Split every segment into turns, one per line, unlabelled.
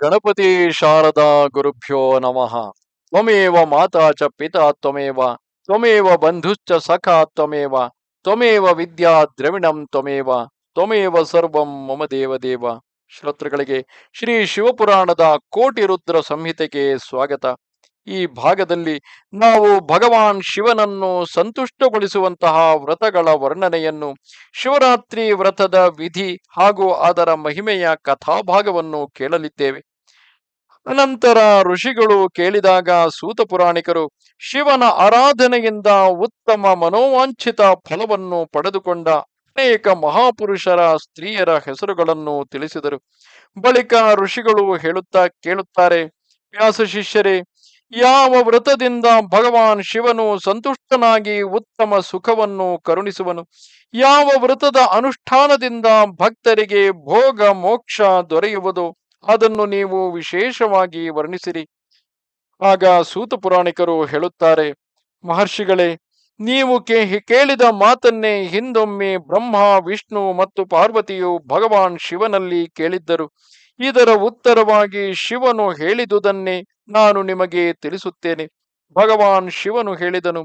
ಗಣಪತಿ ಶಾರದಾ ಗುರುಭ್ಯೋ ನಮಃ. ತ್ವಮೇವ ಮಾತಾ ಚ ಪಿತಾ ತ್ವಮೇವ ತ್ವಮೇವ ಬಂಧುಶ್ಚ ಸಖಾ ತ್ವಮೇವ ತ್ವಮೇವ ವಿದ್ಯಾ ದ್ರವಿಣಂ ತ್ವಮೇವ ತ್ವಮೇವ ಸರ್ವಂ ಮಮ ದೇವ ದೇವ. ಶ್ರೋತೃಗಳಿಗೆ ಶ್ರೀ ಶಿವಪುರಾಣದ ಕೋಟಿ ರುದ್ರ ಸಂಹಿತೆಗೆ ಸ್ವಾಗತ. ಈ ಭಾಗದಲ್ಲಿ ನಾವು ಭಗವಾನ್ ಶಿವನನ್ನು ಸಂತುಷ್ಟಗೊಳಿಸುವಂತಹ ವ್ರತಗಳ ವರ್ಣನೆಯನ್ನು, ಶಿವರಾತ್ರಿ ವ್ರತದ ವಿಧಿ ಹಾಗೂ ಅದರ ಮಹಿಮೆಯ ಕಥಾಭಾಗವನ್ನು ಕೇಳಲಿದ್ದೇವೆ. ಅನಂತರ ಋಷಿಗಳು ಕೇಳಿದಾಗ ಸೂತ ಪುರಾಣಿಕರು, ಶಿವನ ಆರಾಧನೆಯಿಂದ ಉತ್ತಮ ಮನೋವಾಂಛಿತ ಫಲವನ್ನು ಪಡೆದುಕೊಂಡ ಅನೇಕ ಮಹಾಪುರುಷರ ಸ್ತ್ರೀಯರ ಹೆಸರುಗಳನ್ನು ತಿಳಿಸಿದರು. ಬಳಿಕ ಋಷಿಗಳು ಹೇಳುತ್ತಾ ಕೇಳುತ್ತಾರೆ, ವ್ಯಾಸ ಶಿಷ್ಯರೇ ಯಾವ ವ್ರತದಿಂದ ಭಗವಾನ್ ಶಿವನು ಸಂತುಷ್ಟನಾಗಿ ಉತ್ತಮ ಸುಖವನ್ನು ಕರುಣಿಸುವನು? ಯಾವ ವ್ರತದ ಅನುಷ್ಠಾನದಿಂದ ಭಕ್ತರಿಗೆ ಭೋಗ ಮೋಕ್ಷ ದೊರೆಯುವುದು? ಅದನ್ನು ನೀವು ವಿಶೇಷವಾಗಿ ವರ್ಣಿಸಿರಿ. ಆಗ ಸೂತ ಪುರಾಣಿಕರು ಹೇಳುತ್ತಾರೆ, ಮಹರ್ಷಿಗಳೇ, ನೀವು ಕೇಳಿದ ಮಾತನ್ನೇ ಹಿಂದೊಮ್ಮೆ ಬ್ರಹ್ಮ, ವಿಷ್ಣು ಮತ್ತು ಪಾರ್ವತಿಯು ಭಗವಾನ್ ಶಿವನಲ್ಲಿ ಕೇಳಿದ್ದರು. ಇದರ ಉತ್ತರವಾಗಿ ಶಿವನು ಹೇಳಿದುದನ್ನೇ ನಾನು ನಿಮಗೆ ತಿಳಿಸುತ್ತೇನೆ. ಭಗವಾನ್ ಶಿವನು ಹೇಳಿದನು,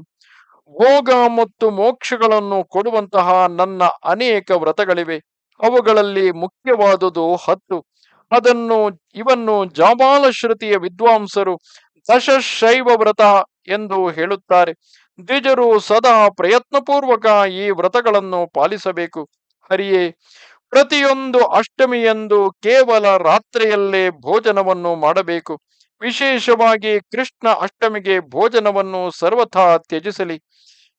ಭೋಗ ಮತ್ತು ಮೋಕ್ಷಗಳನ್ನು ಕೊಡುವಂತಹ ನನ್ನ ಅನೇಕ ವ್ರತಗಳಿವೆ. ಅವುಗಳಲ್ಲಿ ಮುಖ್ಯವಾದುದು ಹತ್ತು. ಅದನ್ನು, ಇವನ್ನು ಜಾಬಾಲ ಶ್ರುತಿಯ ವಿದ್ವಾಂಸರು ದಶಶೈವ ವ್ರತ ಎಂದು ಹೇಳುತ್ತಾರೆ. ದ್ವಿಜರು ಸದಾ ಪ್ರಯತ್ನಪೂರ್ವಕ ಈ ವ್ರತಗಳನ್ನು ಪಾಲಿಸಬೇಕು. ಹರಿಯೇ ಪ್ರತಿಯೊಂದು ಅಷ್ಟಮಿಯಂದು ಕೇವಲ ರಾತ್ರಿಯಲ್ಲೇ ಭೋಜನವನ್ನು ಮಾಡಬೇಕು. ವಿಶೇಷವಾಗಿ ಕೃಷ್ಣ ಅಷ್ಟಮಿಗೆ ಭೋಜನವನ್ನು ಸರ್ವಥಾ ತ್ಯಜಿಸಲಿ.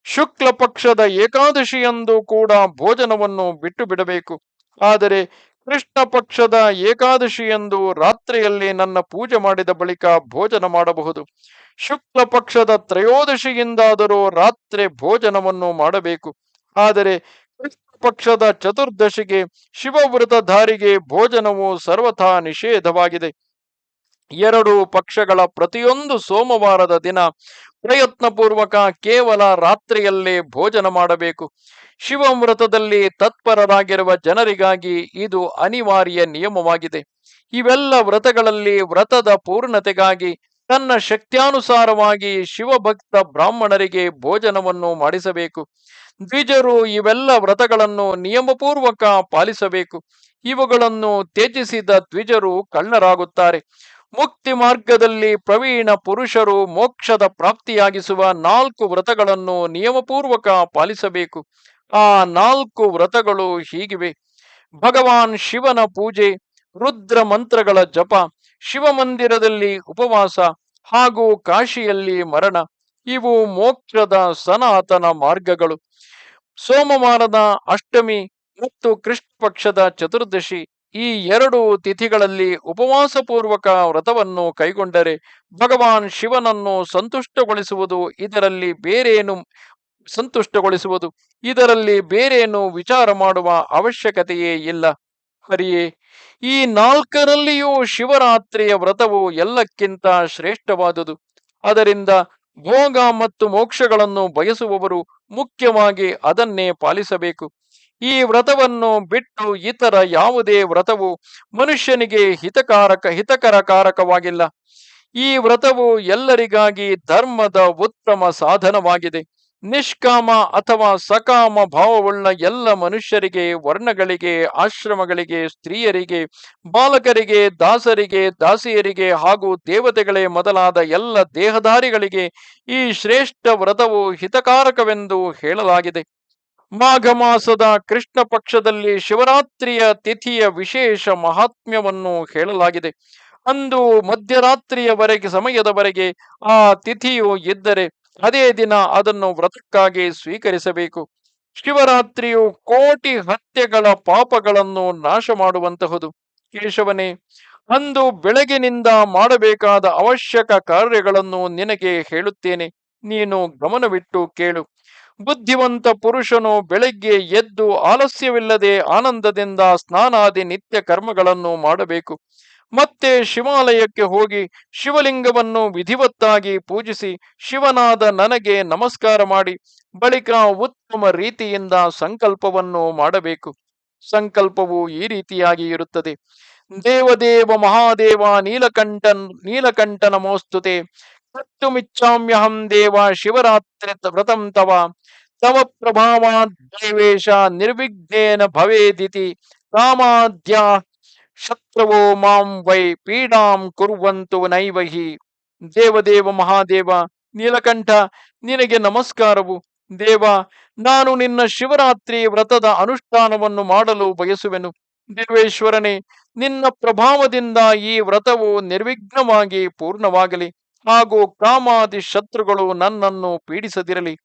ಶುಕ್ಲ ಪಕ್ಷದ ಏಕಾದಶಿಯಂದು ಕೂಡ ಭೋಜನವನ್ನು ಬಿಟ್ಟು ಬಿಡಬೇಕು. ಆದರೆ ಕೃಷ್ಣ ಪಕ್ಷದ ಏಕಾದಶಿಯಂದು ರಾತ್ರಿಯಲ್ಲಿ ನನ್ನ ಪೂಜೆ ಮಾಡಿದ ಬಳಿಕ ಭೋಜನ ಮಾಡಬಹುದು. ಶುಕ್ಲ ಪಕ್ಷದ ತ್ರಯೋದಶಿಯಿಂದಾದರೂ ರಾತ್ರಿ ಭೋಜನವನ್ನು ಮಾಡಬೇಕು. ಆದರೆ ಕೃಷ್ಣ ಪಕ್ಷದ ಚತುರ್ದಶಿಗೆ ಶಿವವ್ರತಧಾರಿಗೆ ಭೋಜನವು ಸರ್ವಥಾ ನಿಷೇಧವಾಗಿದೆ. ಎರಡು ಪಕ್ಷಗಳ ಪ್ರತಿಯೊಂದು ಸೋಮವಾರದ ದಿನ ಪ್ರಯತ್ನಪೂರ್ವಕ ಕೇವಲ ರಾತ್ರಿಯಲ್ಲೇ ಭೋಜನ ಮಾಡಬೇಕು. ಶಿವವ್ರತದಲ್ಲಿ ತತ್ಪರರಾಗಿರುವ ಜನರಿಗಾಗಿ ಇದು ಅನಿವಾರ್ಯ ನಿಯಮವಾಗಿದೆ. ಇವೆಲ್ಲ ವ್ರತಗಳಲ್ಲಿ ವ್ರತದ ಪೂರ್ಣತೆಗಾಗಿ ತನ್ನ ಶಕ್ತ್ಯಾನುಸಾರವಾಗಿ ಶಿವಭಕ್ತ ಬ್ರಾಹ್ಮಣರಿಗೆ ಭೋಜನವನ್ನು ಮಾಡಿಸಬೇಕು. ದ್ವಿಜರು ಇವೆಲ್ಲ ವ್ರತಗಳನ್ನು ನಿಯಮಪೂರ್ವಕ ಪಾಲಿಸಬೇಕು. ಇವುಗಳನ್ನು ತ್ಯಜಿಸಿದ ದ್ವಿಜರು ಕಳ್ಳರಾಗುತ್ತಾರೆ. ಮುಕ್ತಿ ಮಾರ್ಗದಲ್ಲಿ ಪ್ರವೀಣ ಪುರುಷರು ಮೋಕ್ಷದ ಪ್ರಾಪ್ತಿಯಾಗಿಸುವ ನಾಲ್ಕು ವ್ರತಗಳನ್ನು ನಿಯಮಪೂರ್ವಕ ಪಾಲಿಸಬೇಕು. ಆ ನಾಲ್ಕು ವ್ರತಗಳು ಹೀಗಿವೆ. ಭಗವಾನ್ ಶಿವನ ಪೂಜೆ, ರುದ್ರ ಮಂತ್ರಗಳ ಜಪ ಶಿವಮಂದಿರದಲ್ಲಿ ಉಪವಾಸ ಹಾಗೂ ಕಾಶಿಯಲ್ಲಿ ಮರಣ, ಇವು ಮೋಕ್ಷದ ಸನಾತನ ಮಾರ್ಗಗಳು. ಸೋಮವಾರದ ಅಷ್ಟಮಿ ಮತ್ತು ಕೃಷ್ಣ ಪಕ್ಷದ ಚತುರ್ದಶಿ ಈ ಎರಡು ತಿಥಿಗಳಲ್ಲಿ ಉಪವಾಸ ಪೂರ್ವಕ ವ್ರತವನ್ನು ಕೈಗೊಂಡರೆ ಭಗವಾನ್ ಶಿವನನ್ನು ಸಂತುಷ್ಟಗೊಳಿಸುವುದು ಇದರಲ್ಲಿ ಬೇರೇನು ಸಂತುಷ್ಟಗೊಳಿಸುವುದು ಇದರಲ್ಲಿ ಬೇರೇನು ವಿಚಾರ ಮಾಡುವ ಅವಶ್ಯಕತೆಯೇ ಇಲ್ಲ. ಹರಿಯೇ ಈ ನಾಲ್ಕರಲ್ಲಿಯೂ ಶಿವರಾತ್ರಿಯ ವ್ರತವು ಎಲ್ಲಕ್ಕಿಂತ ಶ್ರೇಷ್ಠವಾದುದು. ಅದರಿಂದ ಭೋಗ ಮತ್ತು ಮೋಕ್ಷಗಳನ್ನು ಬಯಸುವವರು ಮುಖ್ಯವಾಗಿ ಅದನ್ನೇ ಪಾಲಿಸಬೇಕು. ಈ ವ್ರತವನ್ನು ಬಿಟ್ಟು ಇತರ ಯಾವುದೇ ವ್ರತವು ಮನುಷ್ಯನಿಗೆ ಹಿತಕಾರಕ, ಹಿತಕರಕಾರಕವಾಗಿಲ್ಲ. ಈ ವ್ರತವು ಎಲ್ಲರಿಗಾಗಿ ಧರ್ಮದ ಉತ್ತಮ ಸಾಧನವಾಗಿದೆ. ನಿಷ್ಕಾಮ ಅಥವಾ ಸಕಾಮ ಭಾವವುಳ್ಳ ಎಲ್ಲ ಮನುಷ್ಯರಿಗೆ, ವರ್ಣಗಳಿಗೆ, ಆಶ್ರಮಗಳಿಗೆ, ಸ್ತ್ರೀಯರಿಗೆ, ಬಾಲಕರಿಗೆ, ದಾಸರಿಗೆ, ದಾಸಿಯರಿಗೆ ಹಾಗೂ ದೇವತೆಗಳೇ ಮೊದಲಾದ ಎಲ್ಲ ದೇಹಧಾರಿಗಳಿಗೆ ಈ ಶ್ರೇಷ್ಠ ವ್ರತವು ಹಿತಕಾರಕವೆಂದು ಹೇಳಲಾಗಿದೆ. ಮಾಘ ಮಾಸದ ಕೃಷ್ಣ ಪಕ್ಷದಲ್ಲಿ ಶಿವರಾತ್ರಿಯ ತಿಥಿಯ ವಿಶೇಷ ಮಹಾತ್ಮ್ಯವನ್ನು ಹೇಳಲಾಗಿದೆ. ಅಂದು ಮಧ್ಯರಾತ್ರಿಯವರೆಗೆ, ಸಮಯದವರೆಗೆ ಆ ತಿಥಿಯು ಇದ್ದರೆ ಅದೇ ದಿನ ಅದನ್ನು ವ್ರತಕ್ಕಾಗಿ ಸ್ವೀಕರಿಸಬೇಕು. ಶಿವರಾತ್ರಿಯು ಕೋಟಿ ಹತ್ಯೆಗಳ ಪಾಪಗಳನ್ನು ನಾಶ ಮಾಡುವಂತಹುದು. ಕೇಶವನೇ, ಅಂದು ಬೆಳಗಿನಿಂದ ಮಾಡಬೇಕಾದ ಅವಶ್ಯಕ ಕಾರ್ಯಗಳನ್ನು ನಿನಗೆ ಹೇಳುತ್ತೇನೆ. ನೀನು ಗಮನವಿಟ್ಟು ಕೇಳು. ಬುದ್ಧಿವಂತ ಪುರುಷನು ಬೆಳಗ್ಗೆ ಎದ್ದು ಆಲಸ್ಯವಿಲ್ಲದೆ ಆನಂದದಿಂದ ಸ್ನಾನಾದಿ ನಿತ್ಯ ಕರ್ಮಗಳನ್ನು ಮಾಡಬೇಕು. ಮತ್ತೆ ಶಿವಾಲಯಕ್ಕೆ ಹೋಗಿ ಶಿವಲಿಂಗವನ್ನು ವಿಧಿವತ್ತಾಗಿ ಪೂಜಿಸಿ ಶಿವನಾದ ನನಗೆ ನಮಸ್ಕಾರ ಮಾಡಿ ಬಳಿಕ ಉತ್ತಮ ರೀತಿಯಿಂದ ಸಂಕಲ್ಪವನ್ನು ಮಾಡಬೇಕು. ಸಂಕಲ್ಪವು ಈ ರೀತಿಯಾಗಿ ಇರುತ್ತದೆ. ದೇವದೇವ ಮಹಾದೇವ ನೀಲಕಂಠನ್, ನೀಲಕಂಠ ನಮೋಸ್ತುತೆ. ಕತ್ತುಮಿಚ್ಚಾಮ್ಯಹಂ ದೇವ ಶಿವರಾತ್ರಿ ವ್ರತಂ ತವ. ತವ ಪ್ರಭಾವ ದೇವೇಶ ನಿರ್ವಿಘ್ನೇನ ಭವೇದಿತಿ. ಕಾಮಾದ್ಯ ಶತ್ರವೋ ಮಾಂ ವೈ ಪೀಡಾಂ ಕುರುವಂತು ನೈವಹಿ ದೇವದೇವ ಮಹಾದೇವ, ನೀಲಕಂಠ, ನಿನಗೆ ನಮಸ್ಕಾರವು. ದೇವ, ನಾನು ನಿನ್ನ ಶಿವರಾತ್ರಿ ವ್ರತದ ಅನುಷ್ಠಾನವನ್ನು ಮಾಡಲು ಬಯಸುವೆನು. ದೇವೇಶ್ವರನೇ ನಿನ್ನ ಪ್ರಭಾವದಿಂದ ಈ ವ್ರತವು ನಿರ್ವಿಘ್ನವಾಗಿ ಪೂರ್ಣವಾಗಲಿ. ಹಾಗೂ ಕಾಮಾದಿ ಶತ್ರುಗಳು ನನ್ನನ್ನು ಪೀಡಿಸದಿರಲಿ.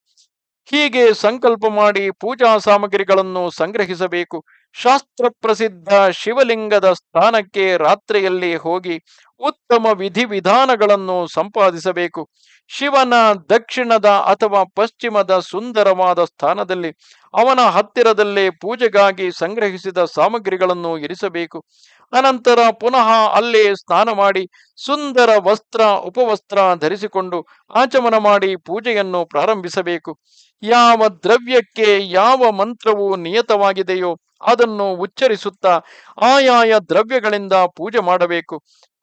ಹೀಗೆ ಸಂಕಲ್ಪ ಮಾಡಿ ಪೂಜಾ ಸಾಮಗ್ರಿಗಳನ್ನು ಸಂಗ್ರಹಿಸಬೇಕು. ಶಾಸ್ತ್ರ ಪ್ರಸಿದ್ಧ ಶಿವಲಿಂಗದ ಸ್ಥಾನಕ್ಕೆ ರಾತ್ರಿಯಲ್ಲಿ ಹೋಗಿ ಉತ್ತಮ ವಿಧಿವಿಧಾನಗಳನ್ನು ಸಂಪಾದಿಸಬೇಕು. ಶಿವನ ದಕ್ಷಿಣದ ಅಥವಾ ಪಶ್ಚಿಮದ ಸುಂದರವಾದ ಸ್ಥಾನದಲ್ಲಿ ಅವನ ಹತ್ತಿರದಲ್ಲೇ ಪೂಜೆಗಾಗಿ ಸಂಗ್ರಹಿಸಿದ ಸಾಮಗ್ರಿಗಳನ್ನು ಇರಿಸಬೇಕು. ಅನಂತರ ಪುನಃ ಅಲ್ಲೇ ಸ್ನಾನ ಮಾಡಿ ಸುಂದರ ವಸ್ತ್ರ, ಉಪವಸ್ತ್ರ ಧರಿಸಿಕೊಂಡು ಆಚಮನ ಮಾಡಿ ಪೂಜೆಯನ್ನು ಪ್ರಾರಂಭಿಸಬೇಕು. ಯಾವ ದ್ರವ್ಯಕ್ಕೆ ಯಾವ ಮಂತ್ರವು ನಿಯತವಾಗಿದೆಯೋ ಅದನ್ನು ಉಚ್ಚರಿಸುತ್ತಾ ಆಯಾಯ ದ್ರವ್ಯಗಳಿಂದ ಪೂಜೆ ಮಾಡಬೇಕು.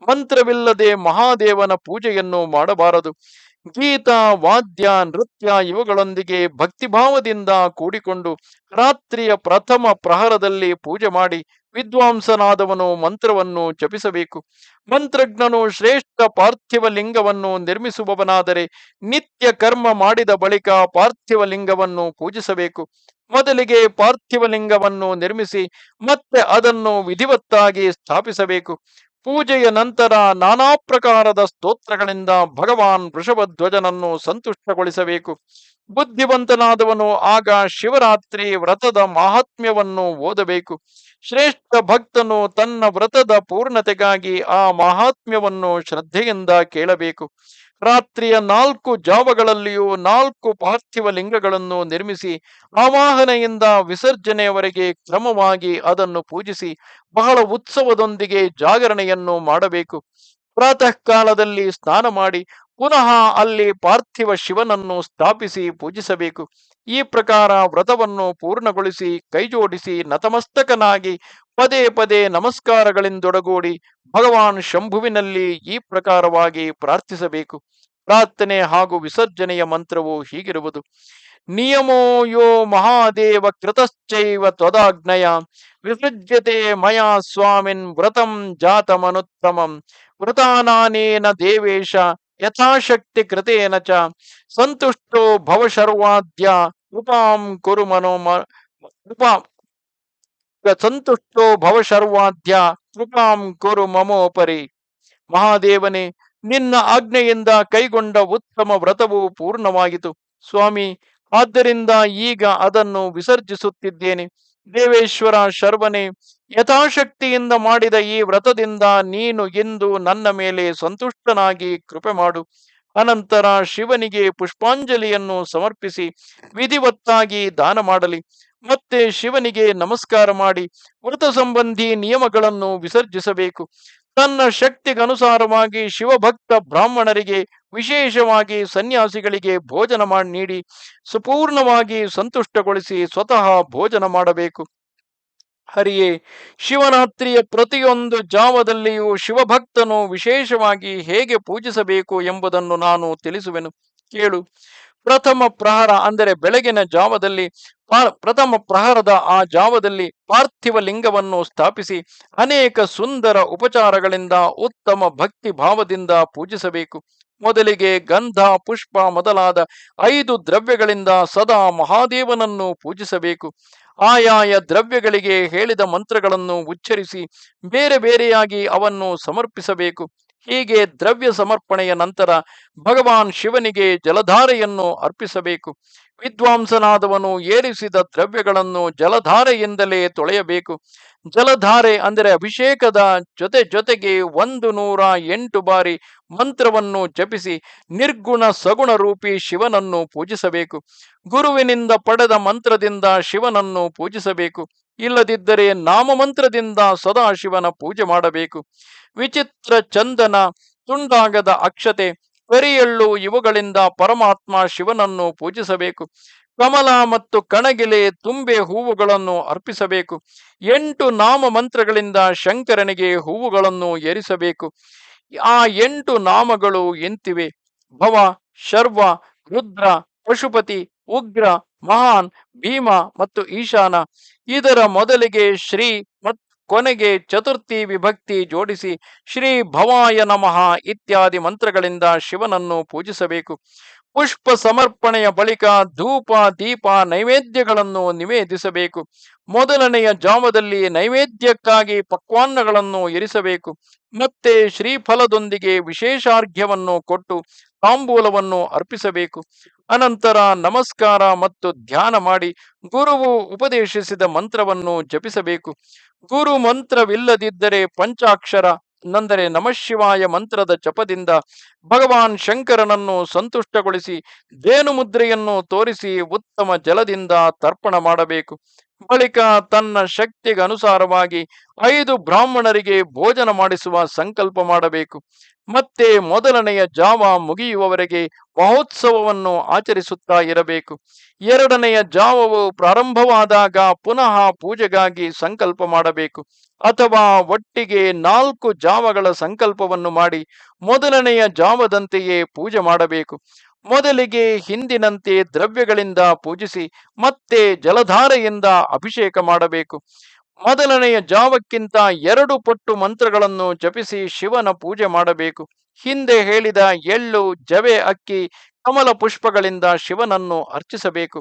ಮಂತ್ರವಿಲ್ಲದೆ ಮಹಾದೇವನ ಪೂಜೆಯನ್ನು ಮಾಡಬಾರದು. ಗೀತ, ವಾದ್ಯ, ನೃತ್ಯ ಇವುಗಳೊಂದಿಗೆ ಭಕ್ತಿಭಾವದಿಂದ ಕೂಡಿಕೊಂಡು ರಾತ್ರಿಯ ಪ್ರಥಮ ಪ್ರಹರದಲ್ಲಿ ಪೂಜೆ ಮಾಡಿ ವಿದ್ವಾಂಸನಾದವನು ಮಂತ್ರವನ್ನು ಜಪಿಸಬೇಕು. ಮಂತ್ರಜ್ಞನು ಶ್ರೇಷ್ಠ ಪಾರ್ಥಿವ ಲಿಂಗವನ್ನು ನಿರ್ಮಿಸುವವನಾದರೆ ನಿತ್ಯ ಕರ್ಮ ಮಾಡಿದ ಬಳಿಕ ಪಾರ್ಥಿವ ಲಿಂಗವನ್ನು ಪೂಜಿಸಬೇಕು. ಮೊದಲಿಗೆ ಪಾರ್ಥಿವ ಲಿಂಗವನ್ನು ನಿರ್ಮಿಸಿ ಮತ್ತೆ ಅದನ್ನು ವಿಧಿವತ್ತಾಗಿ ಸ್ಥಾಪಿಸಬೇಕು. ಪೂಜೆಯ ನಂತರ ನಾನಾ ಪ್ರಕಾರದ ಸ್ತೋತ್ರಗಳಿಂದ ಭಗವಾನ್ ವೃಷಭಧ್ವಜನನ್ನು ಸಂತುಷ್ಟಗೊಳಿಸಬೇಕು. ಬುದ್ಧಿವಂತನಾದವನು ಆಗ ಶಿವರಾತ್ರಿ ವ್ರತದ ಮಾಹಾತ್ಮ್ಯವನ್ನು ಓದಬೇಕು. ಶ್ರೇಷ್ಠ ಭಕ್ತನು ತನ್ನ ವ್ರತದ ಪೂರ್ಣತೆಗಾಗಿ ಆ ಮಹಾತ್ಮ್ಯವನ್ನು ಶ್ರದ್ಧೆಯಿಂದ ಕೇಳಬೇಕು. ರಾತ್ರಿಯ ನಾಲ್ಕು ಜಾವಗಳಲ್ಲಿಯೂ ನಾಲ್ಕು ಪಾರ್ಥಿವ ಲಿಂಗಗಳನ್ನು ನಿರ್ಮಿಸಿ ಆವಾಹನೆಯಿಂದ ವಿಸರ್ಜನೆಯವರೆಗೆ ಕ್ರಮವಾಗಿ ಅದನ್ನು ಪೂಜಿಸಿ ಬಹಳ ಉತ್ಸವದೊಂದಿಗೆ ಜಾಗರಣೆಯನ್ನು ಮಾಡಬೇಕು. ಪ್ರಾತಃ ಕಾಲದಲ್ಲಿ ಸ್ನಾನ ಮಾಡಿ ಪುನಃ ಅಲ್ಲಿ ಪಾರ್ಥಿವ ಶಿವನನ್ನು ಸ್ಥಾಪಿಸಿ ಪೂಜಿಸಬೇಕು. ಈ ಪ್ರಕಾರ ವ್ರತವನ್ನು ಪೂರ್ಣಗೊಳಿಸಿ, ಕೈಜೋಡಿಸಿ ನತಮಸ್ತಕನಾಗಿ ಪದೇ ಪದೇ ನಮಸ್ಕಾರಗಳಿಂದೊಡಗೂಡಿ ಭಗವಾನ್ ಶಂಭುವಿನಲ್ಲಿ ಈ ಪ್ರಕಾರವಾಗಿ ಪ್ರಾರ್ಥಿಸಬೇಕು. ಪ್ರಾರ್ಥನೆ ಹಾಗೂ ವಿಸರ್ಜನೆಯ ಮಂತ್ರವು ಹೀಗಿರುವುದು. ನಿಯಮೋ ಯೋ ಮಹಾದೇವ ಕೃತಶ್ಚೈವ ತ್ವದಾಗ್ನಯ, ವಿಸೃಜ್ಯತೆ ಮಯಾ ಸ್ವಾಮಿನ್ ವ್ರತಂ ಜಾತಮನುತ್ತಮಂ. ವೃತಾನಾನೇನ ದೇವೇಶ ಯಥಾಶಕ್ತಿ ಕೃತೇನ ಚ ಸಂತುಷ್ಟೋ ಭವ ಭವಶರ್ವಾದ್ಯ ಉಪಾಂ ಕುರು ಮನೋಮ ಉಪಾಂ ಸಂತುಷ್ಟೋ ಭವ ಭವಶರ್ವಾದ್ಯ ಕೃಪಾಂ ಕುರು ಮಮೋಪರಿ. ಮಹಾದೇವನೇ, ನಿನ್ನ ಆಜ್ಞೆಯಿಂದ ಕೈಗೊಂಡ ಉತ್ತಮ ವ್ರತವು ಪೂರ್ಣವಾಯಿತು ಸ್ವಾಮಿ, ಆದ್ದರಿಂದ ಈಗ ಅದನ್ನು ವಿಸರ್ಜಿಸುತ್ತಿದ್ದೇನೆ. ದೇವೇಶ್ವರ ಶರ್ವನೆ ಯಥಾಶಕ್ತಿಯಿಂದ ಮಾಡಿದ ಈ ವ್ರತದಿಂದ ನೀನು ಇಂದು ನನ್ನ ಮೇಲೆ ಸಂತುಷ್ಟನಾಗಿ ಕೃಪೆ ಮಾಡು. ಅನಂತರ ಶಿವನಿಗೆ ಪುಷ್ಪಾಂಜಲಿಯನ್ನು ಸಮರ್ಪಿಸಿ ವಿಧಿವತ್ತಾಗಿ ದಾನ ಮಾಡಲಿ. ಮತ್ತೆ ಶಿವನಿಗೆ ನಮಸ್ಕಾರ ಮಾಡಿ ವ್ರತ ಸಂಬಂಧಿ ನಿಯಮಗಳನ್ನು ವಿಸರ್ಜಿಸಬೇಕು. ತನ್ನ ಶಕ್ತಿಗನುಸಾರವಾಗಿ ಶಿವಭಕ್ತ ಬ್ರಾಹ್ಮಣರಿಗೆ ವಿಶೇಷವಾಗಿ ಸನ್ಯಾಸಿಗಳಿಗೆ ಭೋಜನ ಮಾಡಿ ನೀಡಿ ಸಂಪೂರ್ಣವಾಗಿ ಸಂತುಷ್ಟಗೊಳಿಸಿ ಸ್ವತಃ ಭೋಜನ ಮಾಡಬೇಕು. ಹರಿಯೇ, ಶಿವರಾತ್ರಿಯ ಪ್ರತಿಯೊಂದು ಜಾವದಲ್ಲಿಯೂ ಶಿವಭಕ್ತನು ವಿಶೇಷವಾಗಿ ಹೇಗೆ ಪೂಜಿಸಬೇಕು ಎಂಬುದನ್ನು ನಾನು ತಿಳಿಸುವೆನು. ಕೇಳು. ಪ್ರಥಮ ಪ್ರಹರ ಅಂದರೆ ಬೆಳಗಿನ ಜಾವದಲ್ಲಿ ಪ್ರಥಮ ಪ್ರಹರದ ಆ ಜಾವದಲ್ಲಿ ಪಾರ್ಥಿವ ಲಿಂಗವನ್ನು ಸ್ಥಾಪಿಸಿ ಅನೇಕ ಸುಂದರ ಉಪಚಾರಗಳಿಂದ ಉತ್ತಮ ಭಕ್ತಿ ಭಾವದಿಂದ ಪೂಜಿಸಬೇಕು. ಮೊದಲಿಗೆ ಗಂಧ, ಪುಷ್ಪ ಮೊದಲಾದ ಐದು ದ್ರವ್ಯಗಳಿಂದ ಸದಾ ಮಹಾದೇವನನ್ನು ಪೂಜಿಸಬೇಕು. ಆಯಾಯ ದ್ರವ್ಯಗಳಿಗೆ ಹೇಳಿದ ಮಂತ್ರಗಳನ್ನು ಉಚ್ಚರಿಸಿ ಬೇರೆ ಬೇರೆಯಾಗಿ ಅವನ್ನು ಸಮರ್ಪಿಸಬೇಕು. ಹೀಗೆ ದ್ರವ್ಯ ಸಮರ್ಪಣೆಯ ನಂತರ ಭಗವಾನ್ ಶಿವನಿಗೆ ಜಲಧಾರೆಯನ್ನು ಅರ್ಪಿಸಬೇಕು. ವಿದ್ವಾಂಸನಾದವನು ಏರಿಸಿದ ದ್ರವ್ಯಗಳನ್ನು ಜಲಧಾರೆಯಿಂದಲೇ ತೊಳೆಯಬೇಕು. ಜಲಧಾರೆ ಅಂದರೆ ಅಭಿಷೇಕದ ಜೊತೆ ಜೊತೆಗೆ ಒಂದು ನೂರ ಎಂಟು ಬಾರಿ ಮಂತ್ರವನ್ನು ಜಪಿಸಿ ನಿರ್ಗುಣ ಸಗುಣ ರೂಪಿ ಶಿವನನ್ನು ಪೂಜಿಸಬೇಕು. ಗುರುವಿನಿಂದ ಪಡೆದ ಮಂತ್ರದಿಂದ ಶಿವನನ್ನು ಪೂಜಿಸಬೇಕು. ಇಲ್ಲದಿದ್ದರೆ ನಾಮಮಂತ್ರದಿಂದ ಸದಾ ಶಿವನ ಪೂಜೆ ಮಾಡಬೇಕು. ವಿಚಿತ್ರ ಚಂದನ, ತುಂಡಾಗದ ಅಕ್ಷತೆ, ಕರಿಯಳ್ಳು ಇವುಗಳಿಂದ ಪರಮಾತ್ಮ ಶಿವನನ್ನು ಪೂಜಿಸಬೇಕು. ಕಮಲ ಮತ್ತು ಕಣಗಿಲೆ ತುಂಬೆ ಹೂವುಗಳನ್ನು ಅರ್ಪಿಸಬೇಕು. ಎಂಟು ನಾಮ ಮಂತ್ರಗಳಿಂದ ಶಂಕರನಿಗೆ ಹೂವುಗಳನ್ನು ಏರಿಸಬೇಕು. ಆ ಎಂಟು ನಾಮಗಳು ಎಂತಿವೆ. ಭವ, ಶರ್ವ, ರುದ್ರ, ಪಶುಪತಿ ಉಗ್ರ, ಮಹಾನ್ ಭೀಮ ಮತ್ತು ಈಶಾನ. ಇದರ ಮೊದಲಿಗೆ ಶ್ರೀ ಮತ್ತು ಕೊನೆಗೆ ಚತುರ್ಥಿ ವಿಭಕ್ತಿ ಜೋಡಿಸಿ ಶ್ರೀ ಭವಾಯ ನಮಃ ಇತ್ಯಾದಿ ಮಂತ್ರಗಳಿಂದ ಶಿವನನ್ನು ಪೂಜಿಸಬೇಕು. ಪುಷ್ಪ ಸಮರ್ಪಣೆಯ ಬಳಿಕ ಧೂಪ, ದೀಪ, ನೈವೇದ್ಯಗಳನ್ನು ನಿವೇದಿಸಬೇಕು. ಮೊದಲನೆಯ ಜಾಮದಲ್ಲಿ ನೈವೇದ್ಯಕ್ಕಾಗಿ ಪಕ್ವಾನ್ನಗಳನ್ನು ಇರಿಸಬೇಕು. ಮತ್ತೆ ಶ್ರೀಫಲದೊಂದಿಗೆ ವಿಶೇಷಾರ್ಘ್ಯವನ್ನು ಕೊಟ್ಟು ತಾಂಬೂಲವನ್ನು ಅರ್ಪಿಸಬೇಕು. ಅನಂತರ ನಮಸ್ಕಾರ ಮತ್ತು ಧ್ಯಾನ ಮಾಡಿ ಗುರುವು ಉಪದೇಶಿಸಿದ ಮಂತ್ರವನ್ನು ಜಪಿಸಬೇಕು. ಗುರು ಮಂತ್ರವಿಲ್ಲದಿದ್ದರೆ ಪಂಚಾಕ್ಷರ, ನಂದರೆ ನಮಃಶಿವಾಯ ಮಂತ್ರದ ಜಪದಿಂದ ಭಗವಾನ್ ಶಂಕರನನ್ನು ಸಂತುಷ್ಟಗೊಳಿಸಿ ಧೇನು ಮುದ್ರೆಯನ್ನು ತೋರಿಸಿ ಉತ್ತಮ ಜಲದಿಂದ ತರ್ಪಣ ಮಾಡಬೇಕು. ಬಳಿಕ ತನ್ನ ಶಕ್ತಿಗೆ ಅನುಸಾರವಾಗಿ ಐದು ಬ್ರಾಹ್ಮಣರಿಗೆ ಭೋಜನ ಮಾಡಿಸುವ ಸಂಕಲ್ಪ ಮಾಡಬೇಕು. ಮತ್ತೆ ಮೊದಲನೆಯ ಜಾವ ಮುಗಿಯುವವರೆಗೆ ಮಹೋತ್ಸವವನ್ನು ಆಚರಿಸುತ್ತಾ ಇರಬೇಕು. ಎರಡನೆಯ ಜಾವವು ಪ್ರಾರಂಭವಾದಾಗ ಪುನಃ ಪೂಜೆಗಾಗಿ ಸಂಕಲ್ಪ ಮಾಡಬೇಕು. ಅಥವಾ ಒಟ್ಟಿಗೆ ನಾಲ್ಕು ಜಾವಗಳ ಸಂಕಲ್ಪವನ್ನು ಮಾಡಿ ಮೊದಲನೆಯ ಜಾವದಂತೆಯೇ ಪೂಜೆ ಮಾಡಬೇಕು. ಮೊದಲಿಗೆ ಹಿಂದಿನಂತೆ ದ್ರವ್ಯಗಳಿಂದ ಪೂಜಿಸಿ ಮತ್ತೆ ಜಲಧಾರೆಯಿಂದ ಅಭಿಷೇಕ ಮಾಡಬೇಕು. ಮೊದಲನೆಯ ಜಾವಕ್ಕಿಂತ ಎರಡು ಪಟ್ಟು ಮಂತ್ರಗಳನ್ನು ಜಪಿಸಿ ಶಿವನ ಪೂಜೆ ಮಾಡಬೇಕು. ಹಿಂದೆ ಹೇಳಿದ ಎಳ್ಳು, ಜವೆ, ಅಕ್ಕಿ, ಕಮಲ ಪುಷ್ಪಗಳಿಂದ ಶಿವನನ್ನು ಅರ್ಚಿಸಬೇಕು.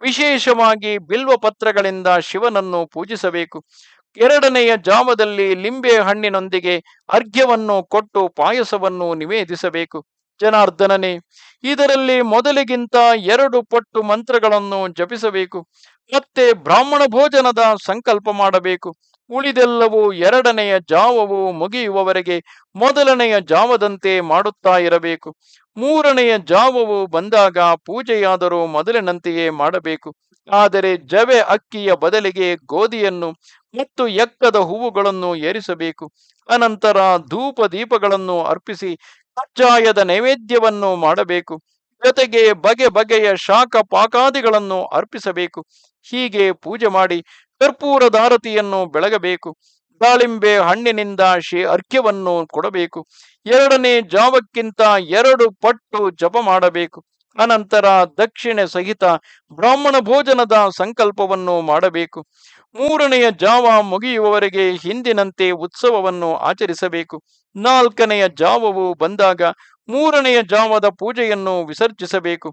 ವಿಶೇಷವಾಗಿ ಬಿಲ್ವ ಪತ್ರಗಳಿಂದ ಶಿವನನ್ನು ಪೂಜಿಸಬೇಕು. ಎರಡನೆಯ ಜಾವದಲ್ಲಿ ಲಿಂಬೆ ಹಣ್ಣಿನೊಂದಿಗೆ ಅರ್ಘ್ಯವನ್ನು ಕೊಟ್ಟು ಪಾಯಸವನ್ನು ನಿವೇದಿಸಬೇಕು. ಜನಾರ್ದನನೇ ಇದರಲ್ಲಿ ಮೊದಲಿಗಿಂತ ಎರಡು ಪಟ್ಟು ಮಂತ್ರಗಳನ್ನು ಜಪಿಸಬೇಕು. ಮತ್ತೆ ಬ್ರಾಹ್ಮಣ ಭೋಜನದ ಸಂಕಲ್ಪ ಮಾಡಬೇಕು. ಉಳಿದೆಲ್ಲವೂ ಎರಡನೆಯ ಜಾವವು ಮುಗಿಯುವವರೆಗೆ ಮೊದಲನೆಯ ಜಾವದಂತೆ ಮಾಡುತ್ತಾ ಇರಬೇಕು. ಮೂರನೆಯ ಜಾವವು ಬಂದಾಗ ಪೂಜೆಯಾದರೂ ಮೊದಲಿನಂತೆಯೇ ಮಾಡಬೇಕು. ಆದರೆ ಜವೆ ಅಕ್ಕಿಯ ಬದಲಿಗೆ ಗೋಧಿಯನ್ನು ಮತ್ತು ಎಕ್ಕದ ಹೂವುಗಳನ್ನು ಏರಿಸಬೇಕು. ಅನಂತರ ಧೂಪ ದೀಪಗಳನ್ನು ಅರ್ಪಿಸಿ ಕಜ್ಜಾಯದ ನೈವೇದ್ಯವನ್ನು ಮಾಡಬೇಕು. ಜೊತೆಗೆ ಬಗೆ ಬಗೆಯ ಶಾಖ ಪಾಕಾದಿಗಳನ್ನು ಅರ್ಪಿಸಬೇಕು. ಹೀಗೆ ಪೂಜೆ ಮಾಡಿ ಕರ್ಪೂರದಾರತಿಯನ್ನು ಬೆಳಗಬೇಕು. ದಾಳಿಂಬೆ ಹಣ್ಣಿನಿಂದ ಶ್ರೀ ಅರ್ಘ್ಯವನ್ನು ಕೊಡಬೇಕು. ಎರಡನೇ ಜಾವಕ್ಕಿಂತ ಎರಡು ಪಟ್ಟು ಜಪ ಮಾಡಬೇಕು. ಅನಂತರ ದಕ್ಷಿಣೆ ಸಹಿತ ಬ್ರಾಹ್ಮಣ ಭೋಜನದ ಸಂಕಲ್ಪವನ್ನು ಮಾಡಬೇಕು. ಮೂರನೆಯ ಜಾವ ಮುಗಿಯುವವರೆಗೆ ಹಿಂದಿನಂತೆ ಉತ್ಸವವನ್ನು ಆಚರಿಸಬೇಕು. ನಾಲ್ಕನೆಯ ಜಾವವು ಬಂದಾಗ ಮೂರನೆಯ ಜಾವದ ಪೂಜೆಯನ್ನು ವಿಸರ್ಜಿಸಬೇಕು.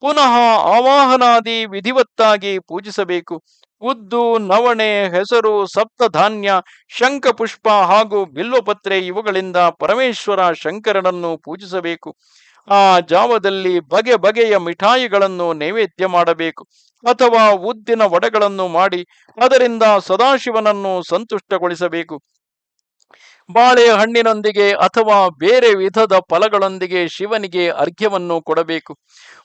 ಪುನಃ ಆವಾಹನಾದಿ ವಿಧಿವತ್ತಾಗಿ ಪೂಜಿಸಬೇಕು. ಉದ್ದು, ನವಣೆ, ಹೆಸರು, ಸಪ್ತಧಾನ್ಯ, ಶಂಖಪುಷ್ಪ ಹಾಗೂ ಬಿಲ್ವಪತ್ರೆ ಇವುಗಳಿಂದ ಪರಮೇಶ್ವರ ಶಂಕರನನ್ನು ಪೂಜಿಸಬೇಕು. ಆ ಜಾವದಲ್ಲಿ ಬಗೆ ಬಗೆಯ ಮಿಠಾಯಿಗಳನ್ನು ನೈವೇದ್ಯ ಮಾಡಬೇಕು ಅಥವಾ ಉದ್ದಿನ ವಡೆಗಳನ್ನು ಮಾಡಿ ಅದರಿಂದ ಸದಾಶಿವನನ್ನು ಸಂತುಷ್ಟಗೊಳಿಸಬೇಕು. ಬಾಳೆ ಹಣ್ಣಿನೊಂದಿಗೆ ಅಥವಾ ಬೇರೆ ವಿಧದ ಫಲಗಳೊಂದಿಗೆ ಶಿವನಿಗೆ ಅರ್ಘ್ಯವನ್ನು ಕೊಡಬೇಕು.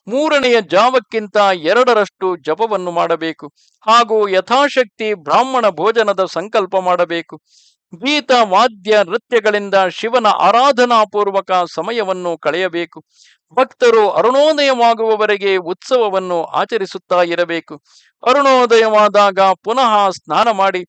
ಮೂರನೆಯ ಜಾವಕ್ಕಿಂತ ಎರಡರಷ್ಟು ಜಪವನ್ನು ಮಾಡಬೇಕು ಹಾಗೂ ಯಥಾಶಕ್ತಿ ಬ್ರಾಹ್ಮಣ ಭೋಜನದ ಸಂಕಲ್ಪ ಮಾಡಬೇಕು. ಗೀತ ವಾದ್ಯ ನೃತ್ಯಗಳಿಂದ ಶಿವನ ಆರಾಧನಾ ಪೂರ್ವಕ ಸಮಯವನ್ನು ಕಳೆಯಬೇಕು. ಭಕ್ತರು ಅರುಣೋದಯವಾಗುವವರೆಗೆ ಉತ್ಸವವನ್ನು ಆಚರಿಸುತ್ತಾ ಇರಬೇಕು. ಅರುಣೋದಯವಾದಾಗ ಪುನಃ ಸ್ನಾನ ಮಾಡಿ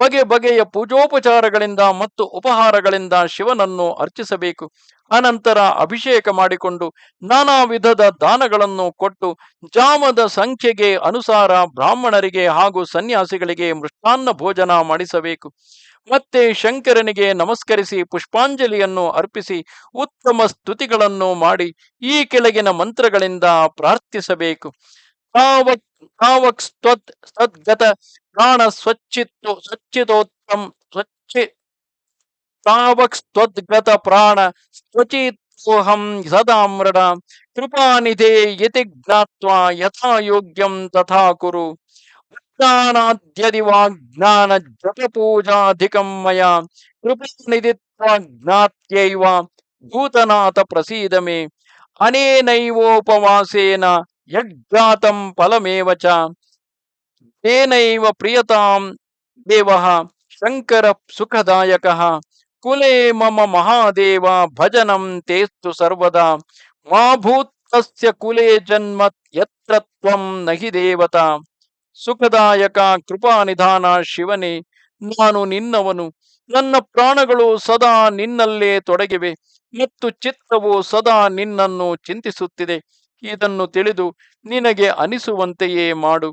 ಬಗೆ ಬಗೆಯ ಪೂಜೋಪಚಾರಗಳಿಂದ ಮತ್ತು ಉಪಹಾರಗಳಿಂದ ಶಿವನನ್ನು ಅರ್ಚಿಸಬೇಕು. ಅನಂತರ ಅಭಿಷೇಕ ಮಾಡಿಕೊಂಡು ನಾನಾ ವಿಧದ ದಾನಗಳನ್ನು ಕೊಟ್ಟು ಜಾಮದ ಸಂಖ್ಯೆಗೆ ಅನುಸಾರ ಬ್ರಾಹ್ಮಣರಿಗೆ ಹಾಗೂ ಸನ್ಯಾಸಿಗಳಿಗೆ ಮೃಷ್ಟಾನ್ನ ಭೋಜನ ಮಾಡಿಸಬೇಕು. ಮತ್ತೆ ಶಂಕರನಿಗೆ ನಮಸ್ಕರಿಸಿ ಪುಷ್ಪಾಂಜಲಿಯನ್ನು ಅರ್ಪಿಸಿ ಉತ್ತಮ ಸ್ತುತಿಗಳನ್ನು ಮಾಡಿ ಈ ಕೆಳಗಿನ ಮಂತ್ರಗಳಿಂದ ಪ್ರಾರ್ಥಿಸಬೇಕು. ಸದ್ಗತ, ಪ್ರಾಣ ಸ್ವಚ್ಛಿತ್ತು, ಸ್ವಚ್ಛಿತೋತ್ತಮ್, ಸ್ವಚ್ಛಿ, ತಾವಕ್ ಸ್ವದ್ಗತ ಪ್ರಾಣ ಸ್ವಚಿತ್ಸೋಹಂ ಸದಾ ಮೃಡ ಕೃಪಾನಿಧೆ ಯತಿ ಜ್ಞಾತ್ವಾ ಯಥಾ ಯೋಗ್ಯಂ ತಥಾ ಕುರು. ज्ञानाद्यदि वा ज्ञानजपपूजाधिकं मया कृपानिधित्वा भूतनाथ प्रसीद मे अनेनैवोपवासेन यज्ञातं फलमेव च। कुले मम महादेव भजनम तेस्तु सर्वदा। मा कुले जन्म यत्र त्वं देवता। ಸುಖದಾಯಕ ಕೃಪಾನಿಧಾನ ಶಿವನೇ, ನಾನು ನಿನ್ನವನು. ನನ್ನ ಪ್ರಾಣಗಳು ಸದಾ ನಿನ್ನಲ್ಲೇ ತೊಡಗಿವೆ ಮತ್ತು ಚಿತ್ತವು ಸದಾ ನಿನ್ನನ್ನು ಚಿಂತಿಸುತ್ತಿದೆ. ಇದನ್ನು ತಿಳಿದು ನಿನಗೆ ಅನಿಸುವಂತೆಯೇ ಮಾಡು.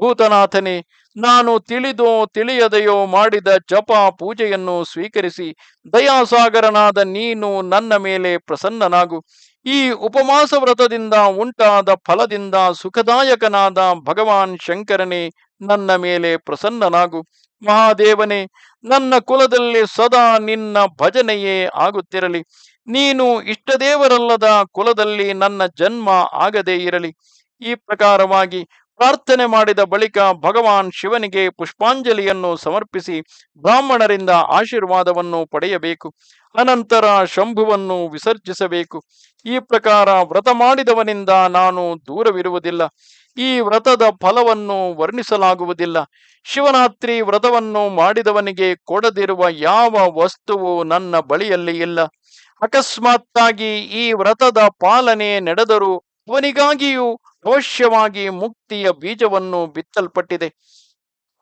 ಭೂತನಾಥನೇ, ನಾನು ತಿಳಿದೋ ತಿಳಿಯದೆಯೋ ಮಾಡಿದ ಜಪ ಪೂಜೆಯನ್ನು ಸ್ವೀಕರಿಸಿ, ದಯಾಸಾಗರನಾದ ನೀನು ನನ್ನ ಮೇಲೆ ಪ್ರಸನ್ನನಾಗು. ಈ ಉಪಮಾಸ ವ್ರತದಿಂದ ಉಂಟಾದ ಫಲದಿಂದ ಸುಖದಾಯಕನಾದ ಭಗವಾನ್ ಶಂಕರನೇ ನನ್ನ ಮೇಲೆ ಪ್ರಸನ್ನನಾಗು. ಮಹಾದೇವನೇ, ನನ್ನ ಕುಲದಲ್ಲಿ ಸದಾ ನಿನ್ನ ಭಜನೆಯೇ ಆಗುತ್ತಿರಲಿ. ನೀನು ಇಷ್ಟದೇವರಲ್ಲದ ಕುಲದಲ್ಲಿ ನನ್ನ ಜನ್ಮ ಆಗದೇ ಇರಲಿ. ಈ ಪ್ರಕಾರವಾಗಿ ಪ್ರಾರ್ಥನೆ ಮಾಡಿದ ಬಳಿಕ ಭಗವಾನ್ ಶಿವನಿಗೆ ಪುಷ್ಪಾಂಜಲಿಯನ್ನು ಸಮರ್ಪಿಸಿ ಬ್ರಾಹ್ಮಣರಿಂದ ಆಶೀರ್ವಾದವನ್ನು ಪಡೆಯಬೇಕು. ಅನಂತರ ಶಂಭುವನ್ನು ವಿಸರ್ಜಿಸಬೇಕು. ಈ ಪ್ರಕಾರ ವ್ರತ ಮಾಡಿದವನಿಂದ ನಾನು ದೂರವಿರುವುದಿಲ್ಲ. ಈ ವ್ರತದ ಫಲವನ್ನು ವರ್ಣಿಸಲಾಗುವುದಿಲ್ಲ. ಶಿವರಾತ್ರಿ ವ್ರತವನ್ನು ಮಾಡಿದವನಿಗೆ ಕೊಡದಿರುವ ಯಾವ ವಸ್ತುವು ನನ್ನ ಬಳಿಯಲ್ಲಿ ಇಲ್ಲ. ಅಕಸ್ಮಾತ್ತಾಗಿ ಈ ವ್ರತದ ಪಾಲನೆ ನಡೆದರೂ ಅವನಿಗಾಗಿಯೂ ಅವಶ್ಯವಾಗಿ ಮುಕ್ತಿಯ ಬೀಜವನ್ನು ಬಿತ್ತಲ್ಪಟ್ಟಿದೆ.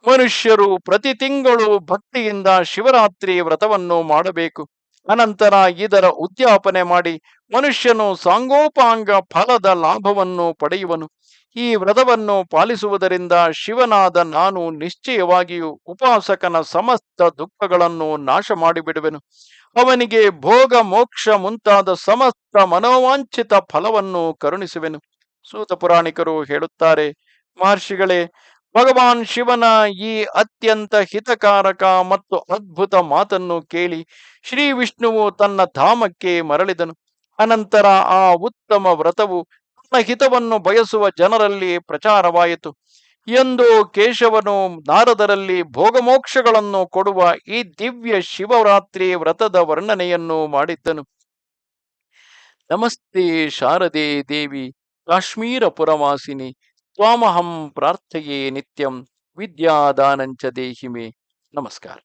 ಮನುಷ್ಯರು ಪ್ರತಿ ತಿಂಗಳು ಭಕ್ತಿಯಿಂದ ಶಿವರಾತ್ರಿ ವ್ರತವನ್ನು ಮಾಡಬೇಕು. ಅನಂತರ ಇದರ ಉದ್ಯಾಪನೆ ಮಾಡಿ ಮನುಷ್ಯನು ಸಾಂಗೋಪಾಂಗ ಫಲದ ಲಾಭವನ್ನು ಪಡೆಯುವನು. ಈ ವ್ರತವನ್ನು ಪಾಲಿಸುವುದರಿಂದ ಶಿವನಾದ ನಾನು ನಿಶ್ಚಯವಾಗಿಯೂ ಉಪಾಸಕನ ಸಮಸ್ತ ದುಃಖಗಳನ್ನು ನಾಶ ಮಾಡಿಬಿಡುವೆನು ಅವನಿಗೆ ಭೋಗ ಮೋಕ್ಷ ಮುಂತಾದ ಸಮಸ್ತ ಮನೋವಾಂಛಿತ ಫಲವನ್ನು ಕರುಣಿಸುವೆನು. ಸೂತ ಪುರಾಣಿಕರು ಹೇಳುತ್ತಾರೆ, ಮಹರ್ಷಿಗಳೇ, ಭಗವಾನ್ ಶಿವನ ಈ ಅತ್ಯಂತ ಹಿತಕಾರಕ ಮತ್ತು ಅದ್ಭುತ ಮಾತನ್ನು ಕೇಳಿ ಶ್ರೀ ವಿಷ್ಣುವು ತನ್ನ ಧಾಮಕ್ಕೆ ಮರಳಿದನು. ಅನಂತರ ಆ ಉತ್ತಮ ವ್ರತವು ತನ್ನ ಹಿತವನ್ನು ಬಯಸುವ ಜನರಲ್ಲಿ ಪ್ರಚಾರವಾಯಿತು. ಎಂದು ಕೇಶವನು ನಾರದರಲ್ಲಿ ಭೋಗಮೋಕ್ಷಗಳನ್ನು ಕೊಡುವ ಈ ದಿವ್ಯ ಶಿವರಾತ್ರಿ ವ್ರತದ ವರ್ಣನೆಯನ್ನು ಮಾಡಿದ್ದನು. ನಮಸ್ತೆ ಶಾರದೆ ದೇವಿ, ಕಾಶ್ಮೀರ ಪುರವಾಸಿನಿ, ತ್ವಾಮಹಂ ಪ್ರಾರ್ಥೆಯೇ ನಿತ್ಯಂ, ವಿದ್ಯಾದಾನಂಚ ದೇಹಿಮೆ. ನಮಸ್ಕಾರ.